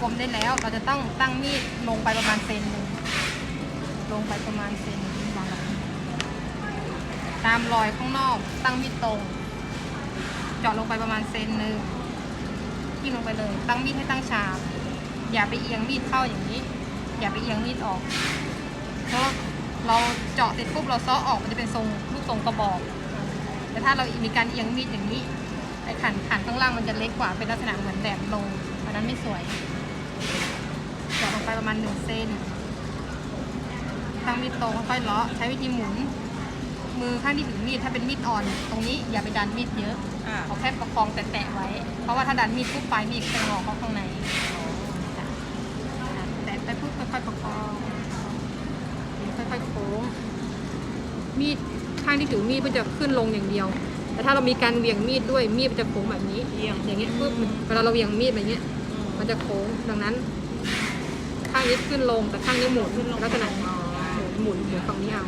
กลมได้แล้ว เราจะต้องตั้งมีดลงไปประมาณเซนหนึ่งลงไปประมาณเซนหนึ่งวางลงตามรอยข้างนอก ตั้งมีดตรงเจาะลงไปประมาณเซนหนึ่งที่ลงไปเลย ตั้งมีดให้ตั้งฉากอย่าไปเอียงมีดเข้าอย่างนี้ อย่าไปเอียงมีดออกเพราะเราเจาะเสร็จปุ๊บเราซ้อออกมันจะเป็นทรงลูกทรงกระบอก แต่ถ้าเรามีการเอียงมีดอย่างนี้ไอ้ขันขันข้างล่างมันจะเล็กกว่าเป็นลักษณะเหมือนแบบลงอันนั้นไม่สวย จาะลงไปประมาณหนึ่งเซนตั้งมีดตรงค่อยๆเลาะใช้วิธีหมุน มือข้างที่ถือมีดถ้าเป็นมีดอ่อน ตรงนี้อย่าไปดันมีดเยอะอ่า เอาแค่ประคองแตะๆไว้ เพราะว่าถ้าดันมีดปุ๊บปลายมีดจะงอกเข้าข้างในจ้ะแตะไปปุ๊บค่อยๆประคองค่อยๆโค้ง มีดข้างที่ถือมีดมันจะขึ้นลงอย่างเดียว แต่ถ้าเรามีการเหวี่ยงมีดด้วยมีดมันจะโค้งแบบนี้ เอียง อย่างเงี้ยปุ๊บเวลาเราเหวี่ยงมีดแบบเนี้ย มันจะโค้ง ดังนั้น ข้างนี้ขึ้นลงแต่ข้างนี้หมุนลักษณะหมุนหมุนฝั่งนี้เอา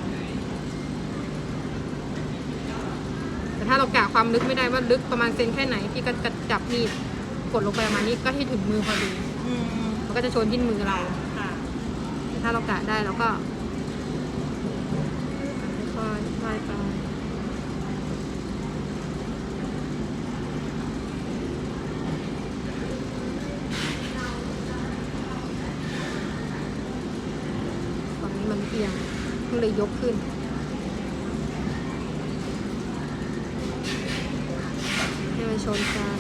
แต่ถ้าเรากะความลึกไม่ได้ว่าลึกประมาณเซนแค่ไหนที่ก็จับมีดกดลงไปประมาณนี้ก็ให้ถึงมือพอดีมันก็จะชนที่มือเราแต่ถ้าเรากะได้เราก็ค่อยๆไปฝั่งนี้มันเอียงมัน เลยยกขึ้น ให้มันชนกัน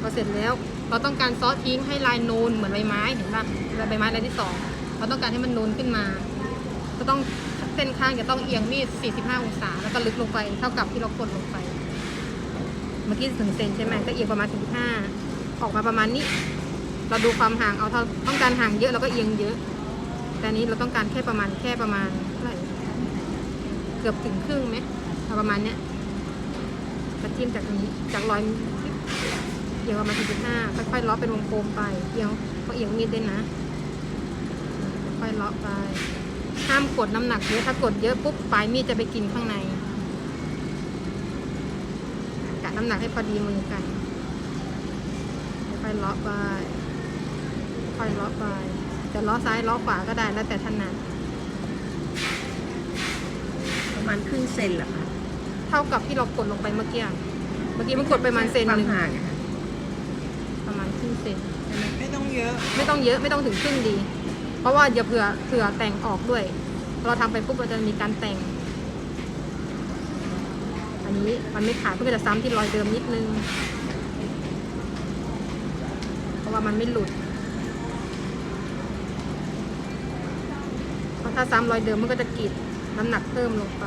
พอเสร็จแล้ว เราต้องการซอสทิ้งให้ลายนูนเหมือนใบไม้เห็นป่ะใบไม้ลายที่สองเราต้องการให้มันนูนขึ้นมา ก็ต้องเส้นข้างจะต้องเอียงมีด 45 องศา แล้วก็ลึกลงไปเท่ากับที่เรากดลงไป เมื่อกี้ถึงเซนใช่ไหมก็เอียงประมาณ45ออกมาประมาณนี้ เราดูความห่างเอาเท่าต้องการห่างเยอะเราก็เอียงเยอะ แต่นี้เราต้องการแค่ประมาณแค่ประมาณ เกือบถึงครึ่งไหมเอาประมาณเนี้ยกระจิ้มจากตรงนี้จากรอยเอียงประมาณ45ค่อยๆลาะเป็นวงกลมไปเอียงก็เอียงมีดด้วยนะ ค่อยๆลาะไป ห้ามกดน้ำหนักเยอะถ้ากดเยอะปุ๊บปลายมีดจะไปกินข้างในกะน้ำหนักให้พอดีมือกันค่อยๆลาะไป ค่อยๆลาะไปจะลาะซ้ายลาะขวาก็ได้แล้วแต่ถนัด ประมาณครึ่งเซนเหรอคะเท่ากับที่เรากดลงไปเมื่อกี้อะเมื่อกี้มันกดไปประมาณเซนควาหมนึ่งห่างอะค่ะประมาณครึ่งเซน ไม่ต้องเยอะไม่ต้องเยอะไม่ต้องถึงครึ่งดี เพราะว่าอย่าเผื่อเผื่อแต่งออกด้วยพอเราทำไปปุ๊บเราจะมีการแต่ง อันนี้มันไม่ขาดเพื่อจะซ้ำที่รอยเดิมนิดนึง เพราะว่ามันไม่หลุดเพราะถ้าซ้ำรอยเดิมมันก็จะกรีด น้ำหนักเพิ่มลงไป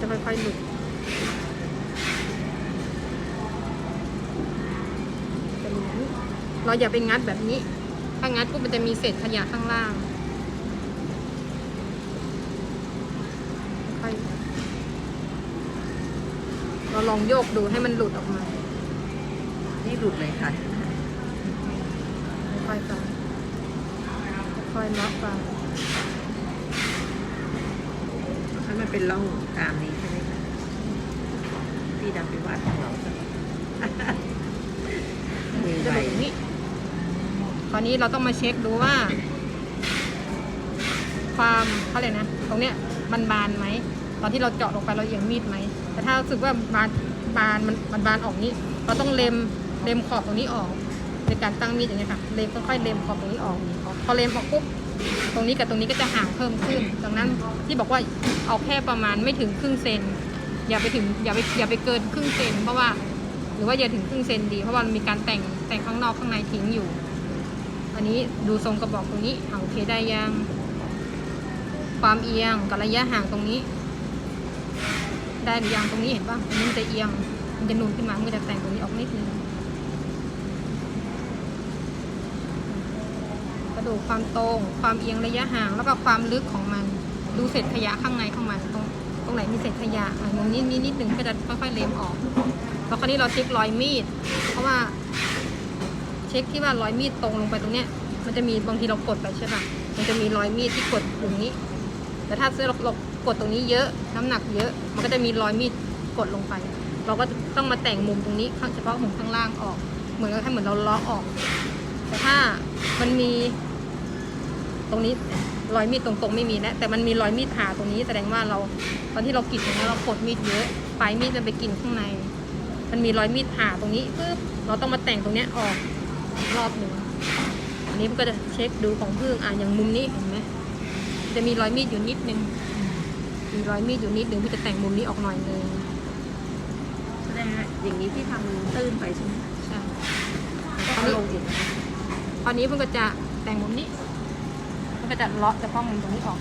จะค่อยๆหลุดเราอย่าไปงัดแบบนี้ ถ้างัดปุ๊บมันจะมีเศษขยะข้างล่าง ค่อยๆ เราลองโยกดูให้มันหลุดออกมา นี่หลุดเลยค่ะ ค่อยๆไปค่อยๆเลาะไปถ้ามันเป็นร่องตามนี้ใช่ไหมคะพี่ดำไปวาดของเราสักมือจะไวหลุดอย่างนี้คราวนี้เราต้องมาเช็คดูว่า ความเขาเลยกนะ ตรงเนี้ยมันบานไหม ตอนที่เราเจาะลงไปเราเอียงมีดไหม แต่ถ้ารู้สึกว่าบานบานมันมันบานออกนี้ เราต้องเล็มเล็มขอบตรงนี้ออก ในการตั้งมีดอย่างเงี้ยค่ะเล็มค่อยๆเล็มขอบตรงนี้ออก พอเล็มออกปุ๊บตรงนี้กับตรงนี้ก็จะห่างเพิ่มขึ้น ดังนั้นที่บอกว่าเอาแค่ประมาณไม่ถึงครึ่งเซนอย่าไปถึงอย่าไปอย่าไปเกินครึ่งเซนเพราะว่า หรือว่าอย่าถึงครึ่งเซนดี เพราะว่ามันมีการแต่งแต่งข้างนอกข้างในทิ้งอยู่ อันนี้ดูทรงกระบอกตรงนี้อ่าโอเคได้ยัง ความเอียงกับระยะห่างตรงนี้ ได้หรือยังตรงนี้เห็นป่ะมันจะเอียง มันจะนูนขึ้นมา มันจะแต่งตรงนี้ออกนิดนึงกระดูกความตรง ความเอียงระยะห่าง แล้วก็ความลึกของมัน ดูเศษขยะข้างในของมันตรงตรงไหนมีเศษขยะอะตรงนี้นิดนิดหนึ่งก็จะค่อยๆเล็มออก แล้วคราวนี้เราเช็ครอยมีด เพราะว่า เช็คที่ว่ารอยมีดตรงลงไปตรงเนี้ย มันจะมีบางทีเรากดไปใช่ป่ะ มันจะมีรอยมีดที่กดอยู่นี้ แต่ถ้าเราเรา กดตรงนี้เยอะ น้ำหนักเยอะ มันก็จะมีรอยมีดกดลงไป เราก็ต้องมาแต่งมุมตรงนี้ข้างเฉพาะมุมข้างล่างออก เหมือนกับให้เหมือนเราล้อออก แต่ถ้ามันมี ตรงนี้รอยมีดตรงๆไม่มีแล้วแต่มันมีรอยมีดผ่าตรงนี้แสดงว่าเราตอนที่เรากรีดตรงนี้เรากดมีดเยอะปลายมีดมันไปกินข้างใน มันมีรอยมีดผ่าตรงนี้ปึ๊บเราต้องมาแต่งตรงนี้ออกอีกรอบหนึ่งอันนี้มันก็จะเช็คดูของพึ่งอะอย่างมุมนี้เห็นไหมจะมีรอยมีดอยู่นิดนึง มีรอยมีดอยู่นิดนึงพี่จะแต่งมุมนี้ออกหน่อยนึงแสดงว่าอย่างนี้พี่ทำตื้นไปใช่ไหมคะใช่ ก็เอาลงอีกนะคะคราวนี้เพิ่งก็จะแต่งมุมนี้ มันก็จะเลาะเฉพาะมุมตรงนี้ออก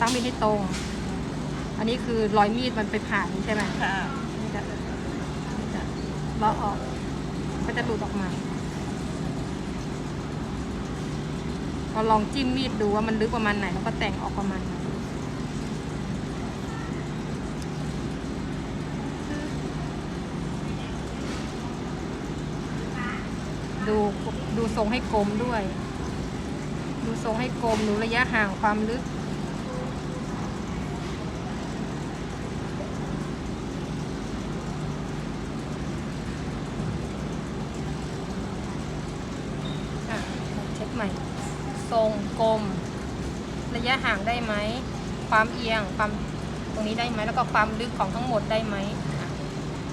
ตั้งมีดให้ตรง อันนี้คือรอยมีดมันไปผ่านใช่ไหมค่ะมันจะมันจะเลาะออก ก็จะหลุดออกมาเราลองจิ้มมีดดูว่ามันลึกประมาณไหนแล้วก็แต่งออกประมาณนั้น ดูดูทรงให้กลมด้วย ดูทรงให้กลมดูระยะห่างความลึกอะเช็คใหม่ ทรงกลม ระยะห่างได้ไหม ความเอียงความตรงนี้ได้ไหมแล้วก็ความลึกของทั้งหมดได้ไหม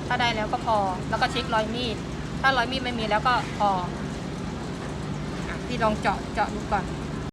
ถ้าได้แล้วก็พอ แล้วก็เช็ครอยมีด ถ้าร้อยมีดไม่มีแล้วก็พออพี่ลองเจาะเจาะดูก่อน